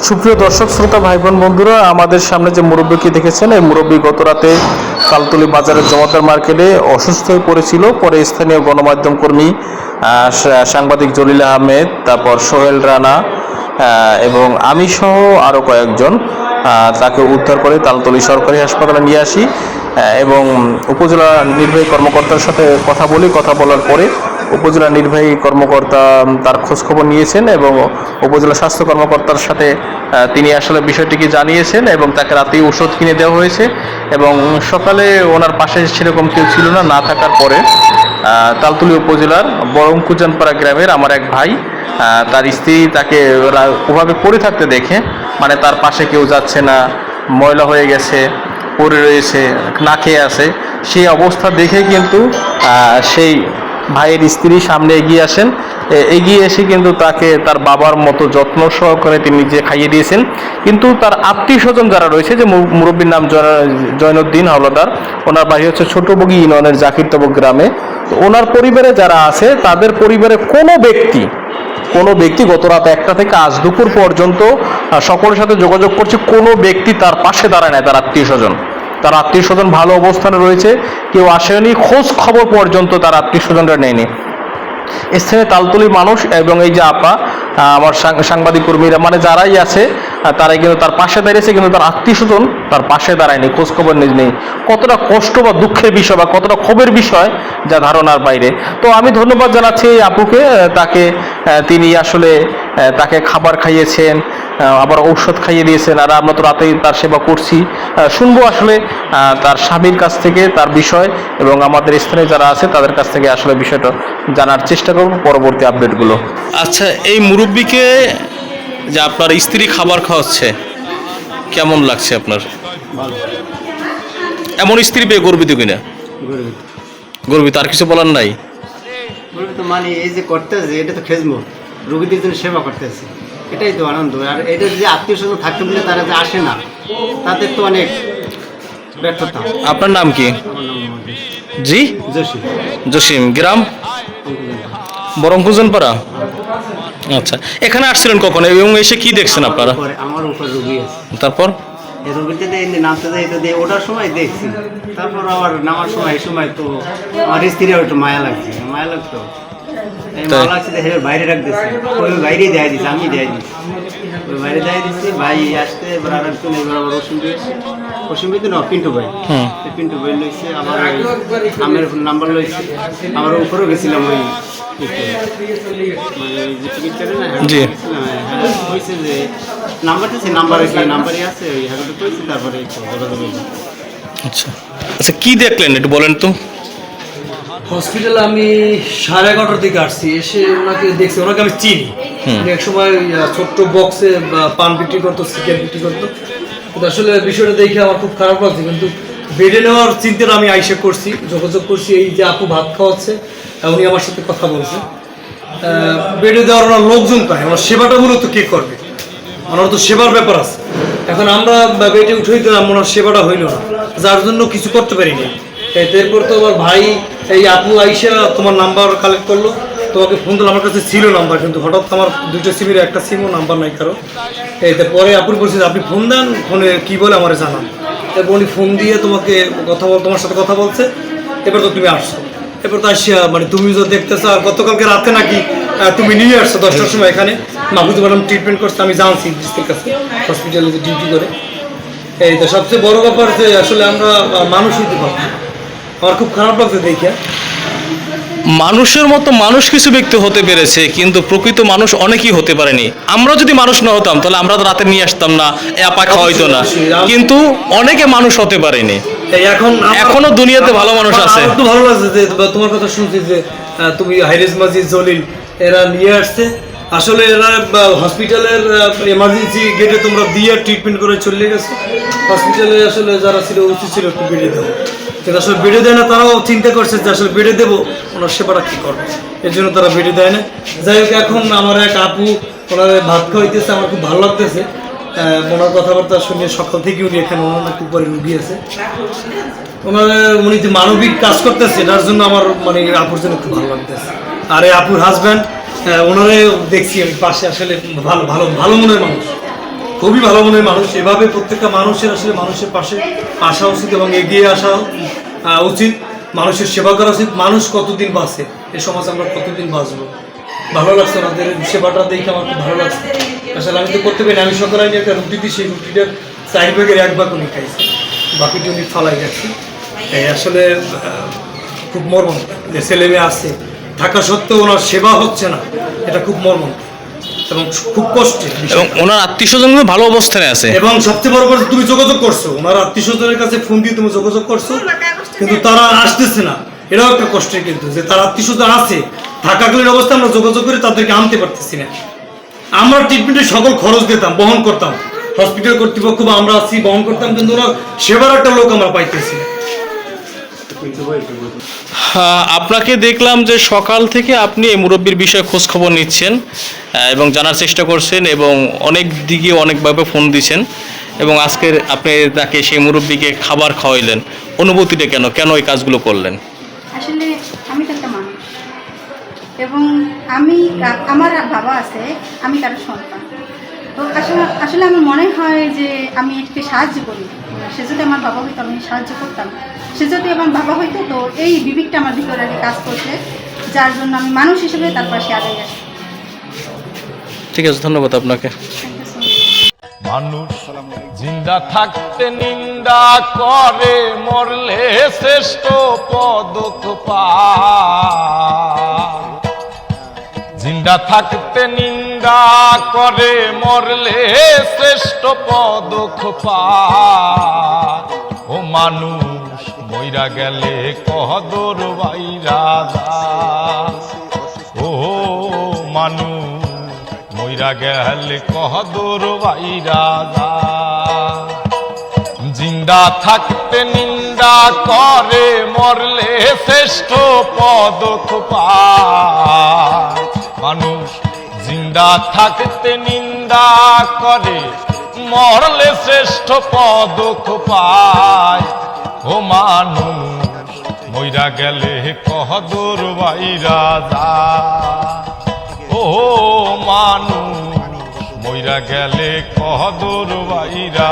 সুপ্রিয় দর্শক, শ্রোতা ভাই বোন বন্ধুরা, আমাদের সামনে যে মুরব্বীকে দেখেছেন, এই মুরব্বী গত রাতে কালতলি বাজারের জমাদার মার্কেটে অসুস্থ হয়ে পড়েছিল। পরে স্থানীয় গণমাধ্যম কর্মী সাংবাদিক জলিল আহমেদ, তারপর সোহেল রানা এবং আমি সহ আরও কয়েকজন তাকে উদ্ধার করে তালতলি সরকারি হাসপাতালে নিয়ে আসি এবং উপজেলা নির্বাহী কর্মকর্তার সাথে কথা বলি, কথা বলার পরে উপজেলা নির্বাহী কর্মকর্তা তার খোঁজখবর নিয়েছেন এবং উপজেলা স্বাস্থ্য কর্মকর্তার সাথে তিনি আসলে বিষয়টিকে জানিয়েছেন এবং তাকে রাতেই ওষুধ কিনে দেওয়া হয়েছে এবং সকালে ওনার পাশে সেরকম কেউ ছিল না না থাকার পরে তালতলী উপজেলার বরংকুজানপাড়া গ্রামের আমার এক ভাই তার স্ত্রী তাকে ওভাবে পড়ে থাকতে দেখে মানে তার পাশে কেউ যাচ্ছে না, ময়লা হয়ে গেছে, পড়ে রয়েছে, না খেয়ে আছে, সেই অবস্থা দেখে কিন্তু সেই ভাইয়ের স্ত্রী সামনে এগিয়ে আসেন। এগিয়ে এসে কিন্তু তাকে তার বাবার মতো যত্ন সহকারে তিনি নিজে খাইয়ে দিয়েছেন। কিন্তু তার আত্মীয় স্বজন যারা রয়েছে, যে মুরব্বীর নাম জয়- জয়নুদ্দিন হলদার ওনার বাড়ি হচ্ছে ছোট ছোটবগি ইউনিয়নের জাকিরতবক গ্রামে। তো ওনার পরিবারে যারা আছে, তাদের পরিবারে কোনো ব্যক্তি কোনো ব্যক্তি গত রাত একটা থেকে আজ দুপুর পর্যন্ত সকলের সাথে যোগাযোগ করছে, কোনো ব্যক্তি তার পাশে দাঁড়ায় না তার আত্মীয় স্বজন। তার আত্মীয় স্বজন ভালো অবস্থানে রয়েছে, কেউ আসেনি, খোঁজ খবর পর্যন্ত তার আত্মীয় স্বজনরা নেয়নি স্থানীয় তালতলি মানুষ এবং এই যে আপা আমার সাংবাদিক কর্মীরা মানে যারাই আছে আহ, তারাই কিন্তু তার পাশে দাঁড়িয়েছে কিন্তু তার আত্মীয় স্বজন তার পাশে দাঁড়ায়নি খোঁজ খবর নিজ নেই। কতটা কষ্ট বা দুঃখের বিষয় বা কতটা ক্ষোভের বিষয় যা ধারণার বাইরে। তো আমি ধন্যবাদ জানাচ্ছি এই আপুকে তাকে তিনি আসলে তাকে খাবার খাইয়েছেন আবার ঔষধ খাইয়ে দিয়েছেন আর আমরা তো রাতেই তার সেবা করছি। শুনব আসলে তার স্বামীর কাছ থেকে তার বিষয় এবং আমাদের স্থানে যারা আছে তাদের কাছ থেকে আসলে বিষয়টা জানার চেষ্টা করব পরবর্তী আপডেটগুলো আচ্ছা এই মুরব্বীকে যে আপনার স্ত্রী খাবার খাওয়াচ্ছে কেমন লাগছে আপনার? এমন স্ত্রী পেয়ে গর্বিত কিনা? গর্বিত। আর কিছু বলার নাই? মানে এই যে করতেছে এটা তো খেজমো। রোগীদের জন্য সেবা করতেছে। এটাই তো আনন্দ। আর এটা যে আত্মীয় স্বজন থাকতে বলে তারা যে আসে না তাদের তো অনেক ব্যর্থতা। আপনার নাম কি? জি? জসি জসিম। গ্রাম? বরংকুজন পাড়া আচ্ছা এখানে আসছিলেন কখন? এবং এসে কি দেখছেন আপনারা? আমার উপর রুগী আছে। তারপর? রুগীতে দিয়ে নামতে দেয় এটা দিয়ে ওঠার সময় দেখছি। তারপর আবার নামার সময় এই সময় তো আমার স্ত্রীর একটু মায়া লাগছে মায়া লাগতো। মায়া লাগছে দেখে বাইরে রাখতেছে। ওই বাইরেই দেয় দিচ্ছে আমি দেয় দিচ্ছি ওই বাইরে দেয় দিচ্ছি ভাই আসতে এবার আর একজন এবার আবার ওষুধ দিয়েছে দিতে না পিন্টু ভাই। পিন্টু ভাই লইছে আমার আমের নাম্বার লইছে আমার উপরেও গেছিলাম ওই মানে যে হ্যাঁ, নাম্বার নাম্বারই আছে ওই হ্যাঁ কইছে তারপরে যোগাযোগ আচ্ছা। আচ্ছা কি দেখলেন একটু বলেন তো? হসপিটালে আমি সাড়ে এগারোটার দিকে আসছি এসে ওনাকে দেখছি ওনাকে আমি চিনি। এক সময় ছোট্ট বক্সে পান বিক্রি করতো সিগারেট বিক্রি করতো। আসলে বিষয়টা দেখে আমার খুব খারাপ লাগছে, কিন্তু বেডে নেওয়ার চিন্তাটা আমি আইসা করছি, যোগাযোগ করছি, এই যে আপু ভাত খাওয়াচ্ছে, উনি আমার সাথে কথা বলছে। বেডে দেওয়ার ওনার লোকজন পায় আমার সেবাটা মূলত কে করবে? ওনার তো সেবার ব্যাপার আছে। এখন আমরা বেডে উঠেই দিলাম ওনার সেবাটা হইল না, যার জন্য কিছু করতে পারিনি। এই তো এরপর তো আমার ভাই, এই আপু আইসা তোমার নাম্বার কালেক্ট করল। তোমাকে ফোন দিল আমার কাছে ছিল নাম্বার কিন্তু হঠাৎ আমার দুটো সিমের একটা সিমও নাম্বার নাই কারও। এই তো পরে আপুর বলছে আপনি ফোন দেন ফোনে কি বলে আমার জানান। তারপর উনি ফোন দিয়ে তোমাকে কথা বল, তোমার সাথে কথা বলছে। এবার তো তুমি আসছো। এরপর তো আসিয়া মানে তুমি তো দেখতেছো, আর গতকালকে রাতে নাকি তুমি নিয়ে আসছো দশটার সময় এখানে। মাহফুজ ম্যাডাম ট্রিটমেন্ট করছে, আমি জানছি ডিস্ট্রিক্ট কাছে হসপিটালে ডিউটি করে। এই তো সবচেয়ে বড় ব্যাপার যে, আসলে আমরা মানুষ হইতে পারব না। আমার খুব খারাপ লাগছে দেখে মানুষের মতো মানুষ কিছু ব্যক্তি হতে পেরেছে কিন্তু প্রকৃত মানুষ অনেকেই হতে পারেনি। আমরা যদি মানুষ না হতাম তাহলে আমরা তো রাতে নিয়ে আসতাম না আপা খাওয়াইতো না। কিন্তু অনেকে মানুষ হতে পারেনি। এখন এখনও দুনিয়াতে ভালো মানুষ আছে। ভালো লাগছে যে তোমার কথা শুনছি যে তুমি হাইরেজ মাজিদ জলিল এরা নিয়ে আসছে। আসলে এরা হসপিটালের এমার্জেন্সি গেটে তোমরা দিয়ে ট্রিটমেন্ট করে চলে গেছে। হসপিটালে আসলে যারা ছিল উচিত ছিল একটু বেড়ে দেবো কিন্তু আসলে বেড়ে দেয় না, তারাও চিন্তা করছে যে আসলে বেড়ে দেবো, ওনার সেবাটা কী করবে? এর জন্য তারা বেড়ে দেয় না। যাই হোক, এখন আমার এক আপু, ওনার ভাত খাওয়াইতেছে, আমার খুব ভালো লাগতেছে। ওনার কথাবার্তা শুনে সকাল থেকে উনি এখানে ওনার একটু পরে রুগী আছে। ওনার, উনি যে মানবিক কাজ করতেছে তার জন্য আমার মানে আপুর জন্য খুব ভালো লাগতেছে। আর এই আপুর হাজব্যান্ড ওনারে দেখছি আমি পাশে, আসলে ভালো ভালো ভালো মনের মানুষ। খুবই ভালো মনের মানুষ। এভাবে প্রত্যেকটা মানুষের আসলে মানুষের পাশে আসা উচিত এবং এগিয়ে আসা উচিত। মানুষের সেবা করা উচিত। মানুষ কতদিন বাঁচে? এ সমাজ আমরা কতদিন বাঁচবো? ভালো লাগছে ওনাদের সেবাটা দেখে আমার খুব ভালো লাগছে। আসলে আমি তো করতে পারি আমি সকালে নিয়ে একটা রুটি দিই সেই রুটিটার চার ভাগের এক ভাগ উনি খাইছে। বাকিটি উনি ফালাই গেছে আসলে খুব মর্মন যে ছেলে মেয়ে আছে, থাকা সত্ত্বেও ওনার সেবা হচ্ছে না। এটা খুব মর্মন এবং খুব বিষয়। এবং ওনার আত্মীয় স্বজন ভালো অবস্থানে আছে। এবং সবচেয়ে বড় কথা তুমি যোগাযোগ করছ। ওনার আত্মীয় স্বজনের কাছে ফোন দিয়ে তুমি যোগাযোগ করছ কিন্তু তারা আসতেছে না। এটাও একটা কষ্টের কিন্তু যে তার আত্মীয় স্বজন আছে থাকাকালীন অবস্থা আমরা যোগাযোগ করে তাদেরকে আনতে পারতেছি না। আমরা ট্রিটমেন্টের সকল খরচ দিতাম বহন করতাম। হসপিটাল কর্তৃপক্ষ বা আমরা আছি বহন করতাম কিন্তু ওনার সেবার একটা লোক আমরা পাইতেছি না। হ্যাঁ, আপনাকে দেখলাম যে সকাল থেকে আপনি এই মুরব্বীর বিষয়ে খোঁজ খবর নিচ্ছেন। এবং জানার চেষ্টা করছেন এবং অনেক দিকে অনেকভাবে ফোন দিচ্ছেন এবং আজকের আপনি তাকে সেই মুরব্বীকে খাবার খাওয়াইলেন। অনুভূতিটা কেন? কেন এই কাজগুলো করলেন? আসলে আমি তো একটা মানুষ। এবং আমি, আমার বাবা আছে, আমি তার সন্তান। তো আসলে আসলে আমার মনে হয় যে আমি এটাকে সাহায্য করি। সে যদি আমার বাবা হইতো, আমি সাহায্য করতাম। সে যদি আমার বাবা হইতো, তো এই বিবেকটা আমার ভিতরে কাজ করছে, যার জন্য আমি মানুষ হিসেবে তার পাশে আগে আসি ঠিক আছে, ধন্যবাদ আপনাকে। মানুষ জিন্দা থাকতে নিন্দা করে, মরলে শ্রেষ্ঠ পদক জিন্দা থাকতে নিন্দা করে, মরলে শ্রেষ্ঠ পদক ও মানুষ, মইরা গেলে কহদর বাইরা। ও মানুষ মইরা গেলে কহদর বাইরা যায়। জিন্দা থাকতে নিন্দা করে, মরলে শ্রেষ্ঠ পায়। মানুষ জিন্দা থাকতে নিন্দা করে, মরলে শ্রেষ্ঠ পায়। ও মানুষ, মইরা গেলে কহদর বাইরা যায় ও মানুষ মইরা গেলে কহদর বাইরা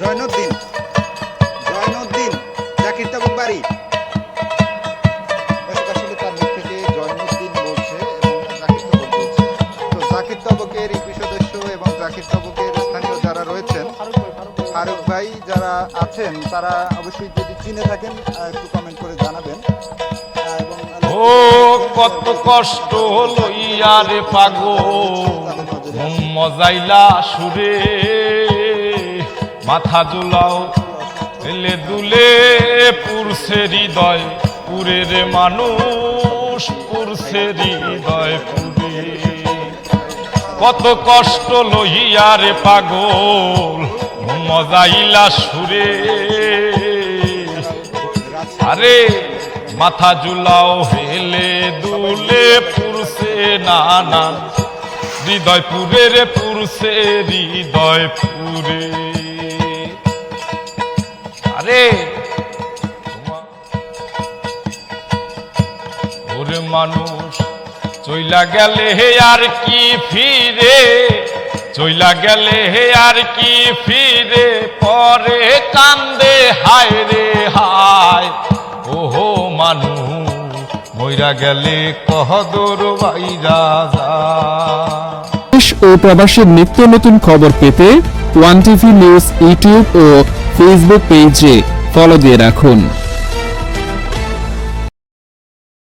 জয়নুদ্দিন জয়নুদ্দিন, জাকির তাবুকের এবং জাকির তাবুকের স্থানীয় যারা রয়েছেন ফারুক ভাই যারা আছেন, তারা অবশ্যই যদি চিনে থাকেন একটু কমেন্ট করে জানাবেন। ও, কত কষ্ট লইয়ারে পাগো মজাইলা সুরে মাথা দুলাও এলে দুলে পুরছে হৃদয় পুরে রে মানুষ পুরছে হৃদয় পুরে। কত কষ্ট লইয়ারে পাগল। মজাইলা সুরে। আরে, মাথা জুলাও হেলে দুলে পুরুষে নানান হৃদয় পুরে রে পুরুষে হৃদয় পুরে আরে ওরে মানুষ, চইলা গেলে আর কি ফিরে? চইলা গেলে হে আর কি ফিরে? পরে কান্দে, হায় রে হায়। ওহো মানুষ, মইরা গেলে কহদর বাইরা দেশ ও প্রবাসের নিত্য নতুন খবর পেতে ওয়ান টিভি নিউজ, ইউটিউব ও ফেসবুক পেজে ফলো দিয়ে রাখুন।